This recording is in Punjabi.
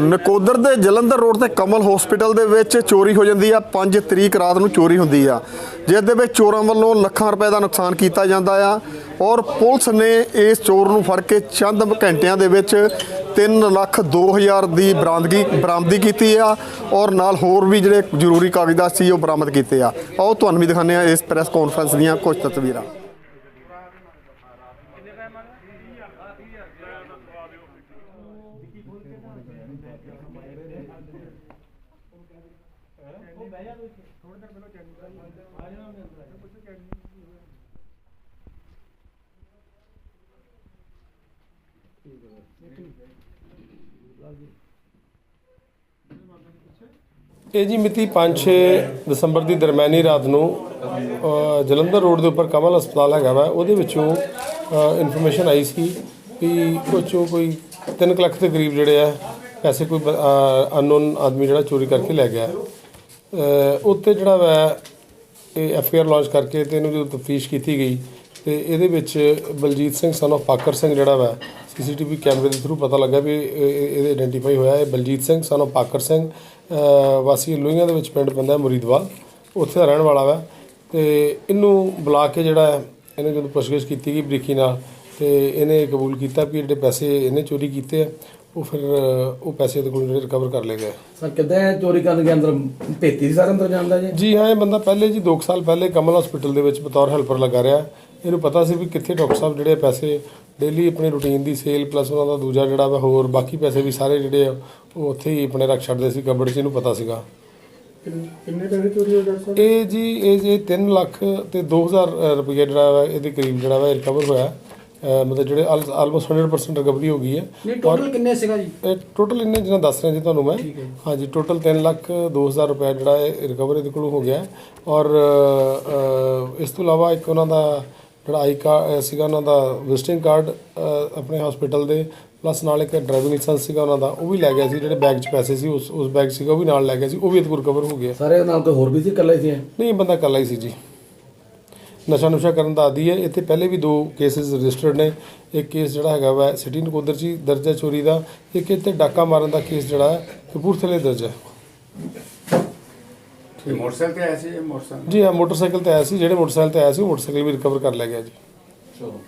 ਨਕੋਦਰ ਦੇ ਜਲੰਧਰ ਰੋਡ ਤੇ ਕਮਲ ਹਸਪੀਟਲ ਦੇ ਵਿੱਚ ਚੋਰੀ ਹੋ ਜਾਂਦੀ ਆ। 5 ਤਰੀਕ ਰਾਤ ਨੂੰ ਚੋਰੀ ਹੁੰਦੀ ਆ। ਜਿਸ ਦੇ ਵਿੱਚ ਚੋਰਾਂ ਵੱਲੋਂ ਲੱਖਾਂ ਰੁਪਏ ਦਾ ਨੁਕਸਾਨ ਕੀਤਾ ਜਾਂਦਾ ਆ ਔਰ ਪੁਲਿਸ ਨੇ ਇਸ ਚੋਰ ਨੂੰ ਫੜ ਕੇ ਚੰਦ ਘੰਟਿਆਂ ਦੇ ਵਿੱਚ 3 ਲੱਖ 2000 ਦੀ ਬਰਾਮਦਗੀ, ਬਰਾਮਦੀ ਕੀਤੀ ਆ ਔਰ ਨਾਲ ਹੋਰ ਵੀ ਜਿਹੜੇ ਜ਼ਰੂਰੀ ਕਾਗਜ਼ਾਤ ਸੀ ਉਹ ਬਰਾਮਦ ਕੀਤੇ ਆ। ਆਓ ਤੁਹਾਨੂੰ ਵੀ ਦਿਖਾਉਂਦੇ ਆ ਇਸ ਪ੍ਰੈਸ ਕਾਨਫਰੰਸ ਦੀਆਂ ਕੁਝ ਤਸਵੀਰਾਂ। ਇਹ ਜੀ ਮਿਤੀ 5-6 ਦਸੰਬਰ ਦੀ ਦਰਮਿਆਨੀ ਰਾਤ ਨੂੰ ਜਲੰਧਰ ਰੋਡ ਦੇ ਉੱਪਰ ਕਮਲ ਹਸਪਤਾਲ ਹੈਗਾ ਵਾ, ਉਹਦੇ ਵਿੱਚੋਂ ਇਨਫੋਰਮੇਸ਼ਨ ਆਈ ਸੀ ਕਿ ਕੁਛੋਂ ਕੋਈ 3 ਲੱਖ ਦੇ ਕਰੀਬ ਜਿਹੜੇ ਆ ਪੈਸੇ ਕੋਈ ਅਨਨੋਨ ਆਦਮੀ ਜਿਹੜਾ ਚੋਰੀ ਕਰਕੇ ਲੈ ਗਿਆ। ਅ, ਉੱਤੇ ਜਿਹੜਾ ਵਾ ਇਹ ਐਫ ਆਈ ਆਰ ਲਾਂਚ ਕਰਕੇ ਤੇ ਇਹਨੂੰ ਜਦੋਂ ਤਫਤੀਸ਼ ਕੀਤੀ ਗਈ ਤੇ ਇਹਦੇ ਵਿੱਚ ਬਲਜੀਤ ਸਿੰਘ ਸਨ of ਪਾਕਰ ਸਿੰਘ ਜਿਹੜਾ ਵਾ ਸੀਸੀਟੀਵੀ ਕੈਮਰੇ ਦੇ ਥਰੂ ਪਤਾ ਲੱਗਾ ਵੀ ਇਹਦੇ ਆਇਡੈਂਟੀਫਾਈ ਹੋਇਆ ਇਹ ਬਲਜੀਤ ਸਿੰਘ ਸਨ of ਪਾਕਰ ਸਿੰਘ ਵਾਸੀ ਲੋਹੀਆਂ ਦੇ ਵਿੱਚ ਪਿੰਡ ਪੈਂਦਾ ਮੁਰੀਦਵਾਲ। ਉੱਥੇ ਦਾ ਰਹਿਣ ਵਾਲਾ ਵਾ ਤੇ ਇਹਨੂੰ ਬੁਲਾ ਕੇ ਜਿਹੜਾ ਹੈ, ਇਹਨੇ ਜਦੋਂ ਪੁੱਛਗਿੱਛ ਕੀਤੀ ਗਈ ਬਰੀਕੀ ਨਾਲ ਤੇ ਇਹਨੇ ਕਬੂਲ ਕੀਤਾ ਵੀ ਜਿਹੜੇ ਪੈਸੇ ਇਹਨੇ ਚੋਰੀ ਕੀਤੇ ਆ ਉਹ ਫਿਰ ਉਹ ਪੈਸੇ ਇਹਦੇ ਕੋਲ ਜਿਹੜੇ ਰਿਕਵਰ ਕਰ ਲਏ ਗਏ। ਸਰ ਕਿੱਦਾਂ ਚੋਰੀ ਕਰਨ ਦੇ ਅੰਦਰ ਭੇਤੀ ਸਾਰੇ ਅੰਦਰ ਜਾਂਦਾ ਜੀ? ਜੀ ਹਾਂ ਇਹ ਬੰਦਾ ਪਹਿਲੇ ਜੀ 2 ਸਾਲ ਪਹਿਲੇ ਕਮਲ ਹਸਪੀਟਲ ਦੇ ਵਿੱਚ ਬਤੌਰ ਹੈਲਪਰ ਲੱਗਾ ਰਿਹਾ। ਇਹਨੂੰ ਪਤਾ ਸੀ ਵੀ ਕਿੱਥੇ ਡਾਕਟਰ ਸਾਹਿਬ ਜਿਹੜੇ ਪੈਸੇ ਡੇਲੀ ਆਪਣੀ ਰੂਟੀਨ ਦੀ ਸੇਲ ਪਲੱਸ ਉਹਨਾਂ ਦਾ ਦੂਜਾ ਜਿਹੜਾ ਵਾ ਹੋਰ ਬਾਕੀ ਪੈਸੇ ਵੀ ਸਾਰੇ ਜਿਹੜੇ ਆ ਉਹ ਉੱਥੇ ਹੀ ਆਪਣੇ ਰੱਖ ਛੱਡਦੇ ਸੀ ਕਬੜ 'ਚ ਇਹਨੂੰ ਪਤਾ ਸੀਗਾ। ਕਿੰਨੇ ਪੈਸੇ ਚੋਰੀ ਹੋਏ ਡਾਕਟਰ ਸਾਹਿਬ? ਇਹ ਜੀ ਇਹ ਜੇ 3 ਲੱਖ ਤੇ 2000 ਰੁਪਏ ਜਿਹੜਾ ਵਾ ਇਹਦੇ ਕਰੀਬ ਜਿਹੜਾ ਵਾ ਰਿਕਵਰ ਹੋਇਆ। ਮਤਲਬ ਜਿਹੜੇ ਆਲਮੋਸਟ 100% ਰਿਕਵਰੀ ਹੋ ਗਈ ਹੈ। ਨਹੀਂ ਟੋਟਲ ਕਿੰਨੇ ਸੀਗਾ ਜੀ? ਇਹ ਟੋਟਲ ਇੰਨੇ ਜਿਹਨਾਂ ਦੱਸ ਰਿਹਾ ਜੀ ਤੁਹਾਨੂੰ ਮੈਂ। ਹਾਂਜੀ ਟੋਟਲ 3 ਲੱਖ 2000 ਰੁਪਏ ਜਿਹੜਾ ਇਹ ਰਿਕਵਰ ਇਹਦੇ ਕੋਲੋਂ ਹੋ ਗਿਆ ਹੈ। ਔਰ ਇਸ ਤੋਂ ਇਲਾਵਾ ਇੱਕ ਉਹਨਾਂ ਦਾ ਜਿਹੜਾ ਆਈ ਕਾਰਡ ਸੀਗਾ ਉਹਨਾਂ ਦਾ ਵਿਜ਼ਿਟਿੰਗ ਕਾਰਡ ਆਪਣੇ ਹਸਪੀਟਲ ਦੇ ਪਲੱਸ ਨਾਲ ਇੱਕ ਡਰਾਈਵਿੰਗ ਲਾਇਸੈਂਸ ਸੀਗਾ ਉਹਨਾਂ ਦਾ ਉਹ ਵੀ ਲੈ ਗਿਆ ਸੀ ਜਿਹੜੇ ਬੈਗ 'ਚ ਪੈਸੇ ਸੀ ਉਸ ਉਸ ਬੈਗ ਸੀਗਾ ਉਹ ਵੀ ਨਾਲ ਲੈ ਗਿਆ ਸੀ ਉਹ ਵੀ ਇਹਦੇ ਕੋਲ ਰਿਕਵਰ ਹੋ ਗਿਆ। ਸਾਰੇ ਨਾਲ ਕੋਈ ਹੋਰ ਵੀ ਸੀ ਇਕੱਲਾ ਹੀ ਸੀ? ਨਹੀਂ ਬੰਦਾ ਇਕੱਲਾ ਹੀ ਸੀ ਜੀ। ਨਸ਼ਾ ਨੁਸ਼ਾ ਕਰਨ ਦਾ ਆਦੀ ਹੈ। ਇੱਥੇ ਪਹਿਲੇ ਵੀ ਦੋ ਕੇਸਿਸ ਰਜਿਸਟਰਡ ਨੇ। ਇੱਕ ਕੇਸ ਜਿਹੜਾ ਹੈਗਾ ਵਾ ਸਿਟੀ ਨਕੋਦਰ ਹੀ ਦਰਜ ਚੋਰੀ ਦਾ। ਇੱਕ ਇੱਥੇ ਡਾਕਾ ਮਾਰਨ ਦਾ ਕੇਸ ਜਿਹੜਾ ਹੈ ਕਪੂਰਥਲੇ ਦਰਜ ਹੈ। ਮੋਟਰਸਾਈਕਲ ਤੇ ਆਇਆ ਸੀ ਇਹ ਮੋਟਰਸਾਈਕਲ? ਜੀ ਹਾਂ ਮੋਟਰਸਾਈਕਲ ਤੇ ਆਇਆ ਸੀ। ਜਿਹੜੇ ਮੋਟਰਸਾਈਕਲ ਤੇ ਆਇਆ ਸੀ ਉਹ ਮੋਟਰਸਾਈਕਲ ਵੀ ਰਿਕਵਰ ਕਰ ਲਿਆ ਗਿਆ ਜੀ। ਚਲੋ